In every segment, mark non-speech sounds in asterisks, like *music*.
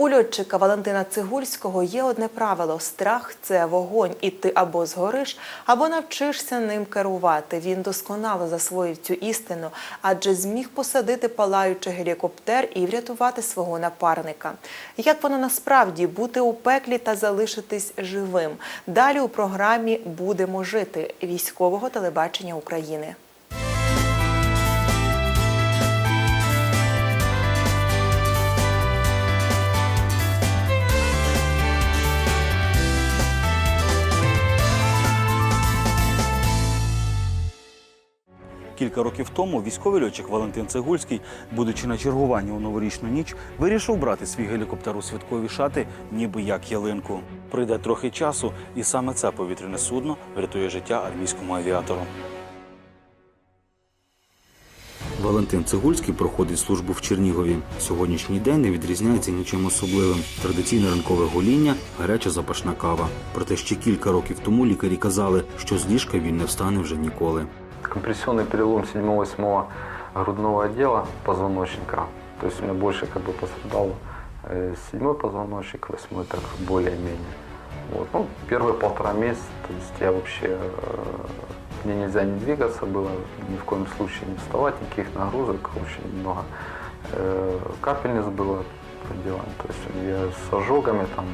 У льотчика Валентина Цигульського є одне правило: страх це вогонь, і ти або згориш, або навчишся ним керувати. Він досконало засвоїв цю істину, адже зміг посадити палаючий гелікоптер і врятувати свого напарника. Як воно насправді бути у пеклі та залишитись живим? Далі у програмі Будемо жити військового телебачення України. Кілька років тому військовий льотчик Валентин Цегульський, будучи на чергуванні у новорічну ніч, вирішив брати свій гелікоптер у святкові шати, ніби як ялинку. Пройде трохи часу, і саме це повітряне судно врятує життя армійському авіатору. Валентин Цегульський проходить службу в Чернігові. Сьогоднішній день не відрізняється нічим особливим. Традиційне ранкове гоління, гаряча запашна кава. Проте ще кілька років тому лікарі казали, що з ліжка він не встане вже ніколи. Компрессионный перелом 7-8 грудного отдела позвоночника. То есть у меня больше как бы пострадал э, седьмой позвоночник, восьмой так более-менее. Вот. Ну, первые полтора месяца, то есть я вообще, э, мне нельзя не двигаться было, ни в коем случае не вставать, никаких нагрузок, очень много э, капельниц было проделано. То есть я с ожогами там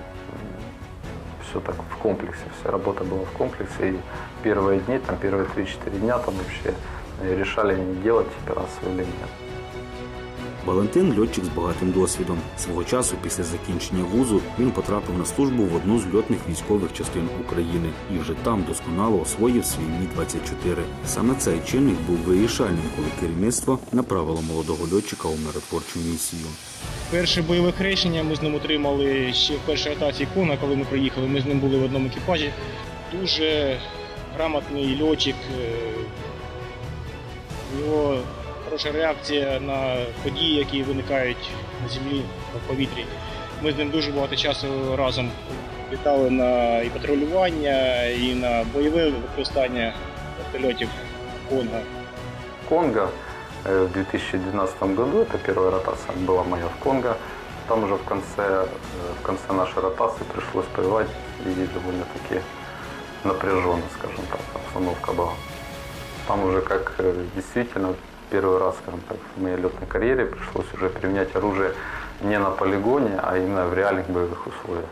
все так в комплексе, вся работа была в комплексе. И первые дни, там первые 3-4 дня там вообще э, решали, не делать операцию или нет. Валентин льотчик з багатим досвідом. Свого часу, після закінчення вузу, він потрапив на службу в одну з льотних військових частин України і вже там досконало освоїв свій Мі-24. Саме цей чинник був вирішальним, коли керівництво направило молодого льотчика у миротворчу місію. Перше бойове хрещення ми з ним отримали ще в першій ротації Кона, коли ми приїхали. Ми з ним були в одному екіпажі. Дуже грамотний льотчик. е, У нього хороша реакція на події, які виникають на землі, в повітрі. Ми з ним дуже багато часу разом літали на і патрулювання, і на бойове використання вертольотів Конга. Конго э, в 2012 году, это первая ротация была моя в Конго, там уже в конце, э, в конце нашей ротации пришлось воевать и довольно-таки напряженно, скажем так, обстановка была. Там уже как э, действительно первый раз, скажем так, в моей летной карьере пришлось уже применять оружие не на полигоне, а именно в реальных боевых условиях.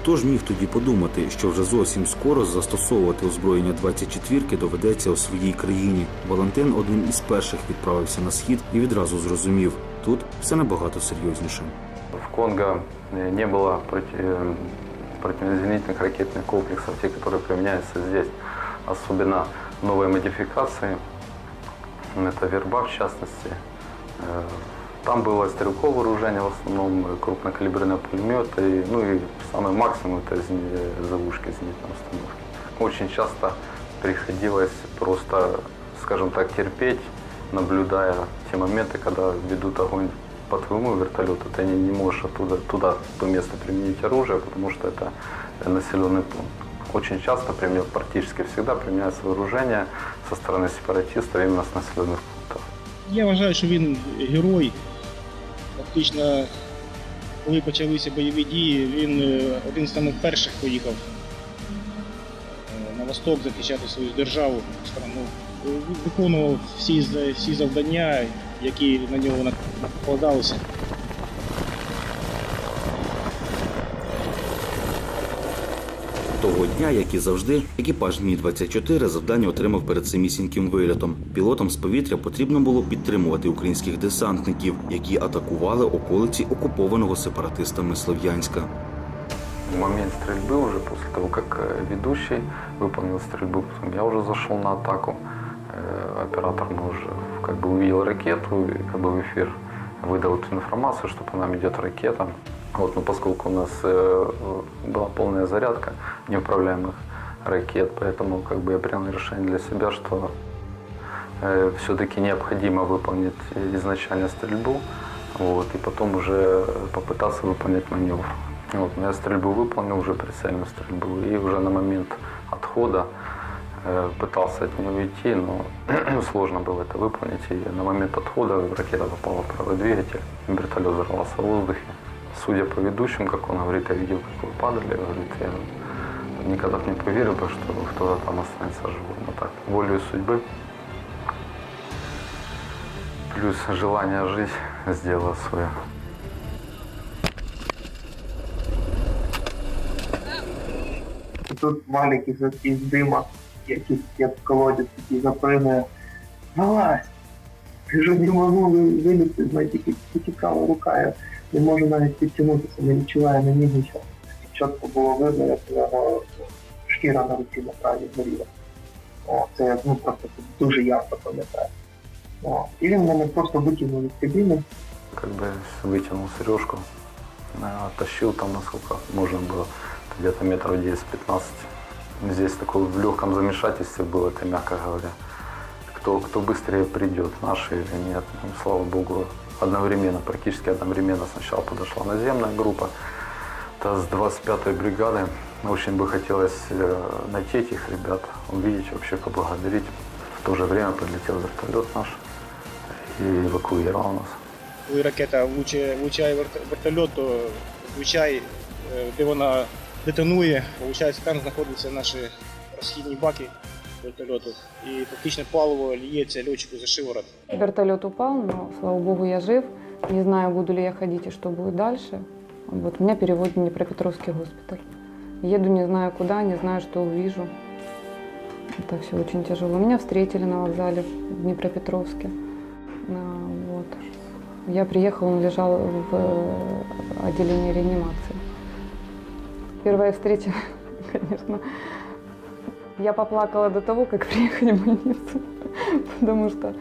Хто ж міг тоді подумати, що вже зовсім скоро застосовувати озброєння 24-ки доведеться у своїй країні? Валентин одним із перших відправився на схід і відразу зрозумів, тут все набагато серйозніше. В Конго э, не было проти- э, противозенитных ракетных комплексов, те, которые применяются здесь, особенно новые модификации, это верба в частности. Э, Там было стрелковое вооружение, в основном э, крупнокалиберные пулеметы, ну и самый максимум это зени- завушки зенитной установки. Очень часто приходилось просто, скажем так, терпеть, наблюдая те моменты, когда ведут огонь по твоему вертолету, ты не, не можешь оттуда, туда, то место применить оружие, потому что это э, населенный пункт. Очень часто, применяют, практически всегда применяется вооружение со стороны сепаратистов именно с населенных пунктов. Я вважаю, що він герой. Фактично, коли почалися бойові дії, він е, один з самих перших поїхав е, на восток захищати свою державу, страну. Виконував всі, всі завдання, які на нього накладалися. Того дня, як і завжди, екіпаж Мі-24 завдання отримав перед самісіньким вильотом. Пілотам з повітря потрібно було підтримувати українських десантників, які атакували околиці окупованого сепаратистами Слов'янська. В момент стрельбы уже после того, как э, ведущий выполнил стрельбу, потом я уже зашел на атаку. Э, Оператор мы уже как бы увидел ракету и как бы в эфир выдал эту информацию, что по нам идет ракета. Вот, но поскольку у нас э, была полная зарядка неуправляемых ракет, поэтому как бы я принял решение для себя, что все-таки необходимо выполнить изначально стрельбу, вот, и потом уже попытаться выполнить маневр. Вот, я стрельбу выполнил, уже прицельную стрельбу, и уже на момент отхода э, пытался от нее уйти, но *clears throat* сложно было это выполнить. И на момент отхода ракета попала в правый двигатель, вертолет взорвался в воздухе судя по ведущим, как он говорит, я видел, как вы падали, говорит, я никогда бы не поверил бы, что кто-то там останется живым. Но так, волею судьбы, плюс желание жить сделало свое. І тут Валік із, із дима, якийсь як колодязь такий запригує. Вилазь! Кажу, не можу ви- вилізти, з мене тільки, тільки права рука, я не можу навіть підтягнутися, не відчуваю на ніг нічого. Чітко було видно, як у нього шкіра на руці на правій горіла. О, це я ну, просто дуже ясно пам'ятаю. О, і він мене просто викинув із кабіни, Как бы вытянул сережку, э, тащил там, насколько можно было, где-то метров 10-15. Здесь такое в легком замешательстве было, это мягко говоря. Кто, кто быстрее придет, наши или нет. Ну, слава богу, одновременно, практически одновременно сначала подошла наземная группа, это с 25-й бригады. Очень бы хотелось э, найти этих ребят, увидеть, вообще поблагодарить. В то же время подлетел вертолет наш и эвакуировал нас. Коли ракета влучає, влучає верт- вертольот, то звичай, е, де вона детонує, виходить, там знаходяться наші розхідні баки Вертольоту. І фактично паливо ліється льотчику за шиворот. Вертолет упал, но, слава богу, я жив. Не знаю, буду ли я ходить и что будет дальше. Вот меня переводят в Днепропетровский госпиталь. Еду не знаю куда, не знаю, что увижу. Это все очень тяжело. Меня встретили на вокзале в Днепропетровске. Вот. Я приехала, он лежал в э, отделении реанимации. Первая встреча, *laughs* конечно, я поплакала до того, как *laughs* приехали в больницу, потому что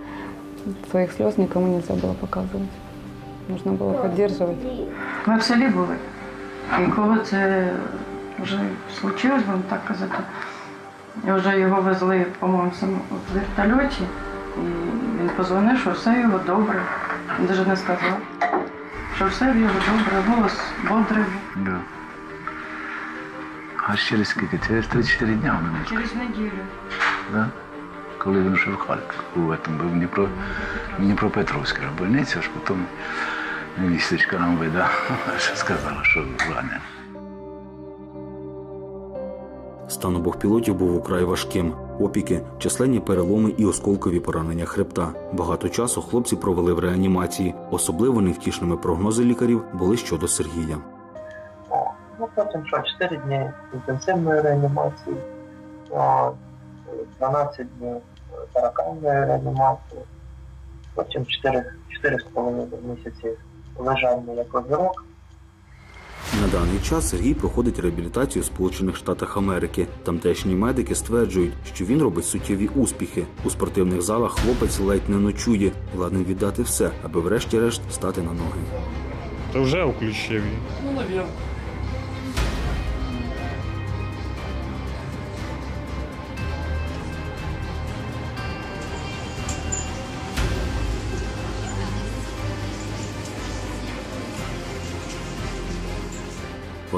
своих слез никому нельзя было показывать. Нужно было поддерживать. Ми в селі були. І коли це вже случилось, будемо так казати, і вже його везли, по-моєму, сам в вертольоті, і він позвонив, що все його добре. Він навіть не сказав, що все в його добре, голос бодрий. був. Да. А через скільки? Через 3-4 дня в мене. Через неділю. Да? Коли він вже в Харкові був, там був в Дніпро, в Дніпропетровській больниці, аж потім невісточка нам вида, *laughs* сказала, що ранений. Стан обох пілотів був украй важким. Опіки, численні переломи і осколкові поранення хребта. Багато часу хлопці провели в реанімації. Особливо невтішними прогнози лікарів були щодо Сергія. Ну потім що, 4 дні інтенсивної реанімації, 12 днів тараканної реанімації, потім 4, 4,5 місяці лежання як озерок. На даний час Сергій проходить реабілітацію в Сполучених Штатах Америки. Тамтешні медики стверджують, що він робить суттєві успіхи. У спортивних залах хлопець ледь не ночує, ладний віддати все, аби врешті-решт стати на ноги. Та вже у Ключеві.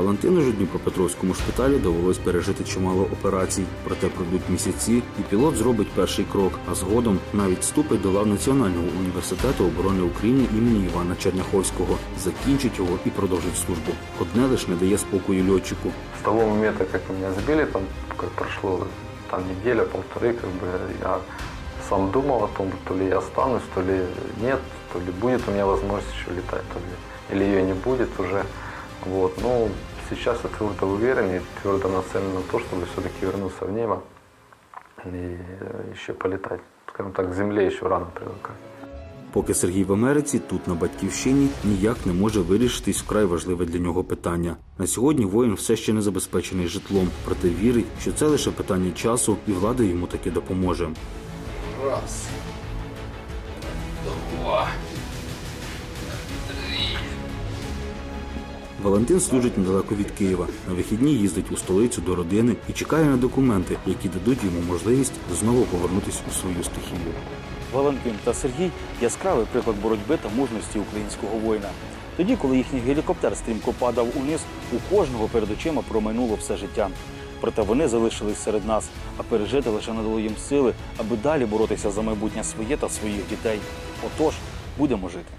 Валентину ж у Дніпропетровському шпиталі довелось пережити чимало операцій, проте пройдуть місяці, і пілот зробить перший крок, а згодом навіть вступить до лав Національного університету оборони України імені Івана Черняховського, закінчить його і продовжить службу. Одне лиш не дає спокою льотчику. С того момента, как меня сбили, там как прошло там неделя, полторы, как бы я сам думал о том, то ли я останусь, то ли нет, то ли будет у меня возможность еще летать, то ли или ее не будет уже. Вот. Но сейчас я твердо уверен и твердо нацелен на то, чтобы все-таки вернуться в небо и э, еще полетать. Скажем так, к земле еще рано привыкать. Поки Сергій в Америці, тут на батьківщині, ніяк не може вирішитись вкрай важливе для нього питання. На сьогодні воїн все ще не забезпечений житлом, проте вірить, що це лише питання часу, і влада йому таки допоможе. Валентин служить недалеко від Києва. На вихідні їздить у столицю до родини і чекає на документи, які дадуть йому можливість знову повернутися у свою стихію. Валентин та Сергій яскравий приклад боротьби та мужності українського воїна. Тоді, коли їхній гелікоптер стрімко падав униз, у кожного перед очима промайнуло все життя. Проте вони залишились серед нас, а пережити лише надало їм сили, аби далі боротися за майбутнє своє та своїх дітей. Отож, будемо жити.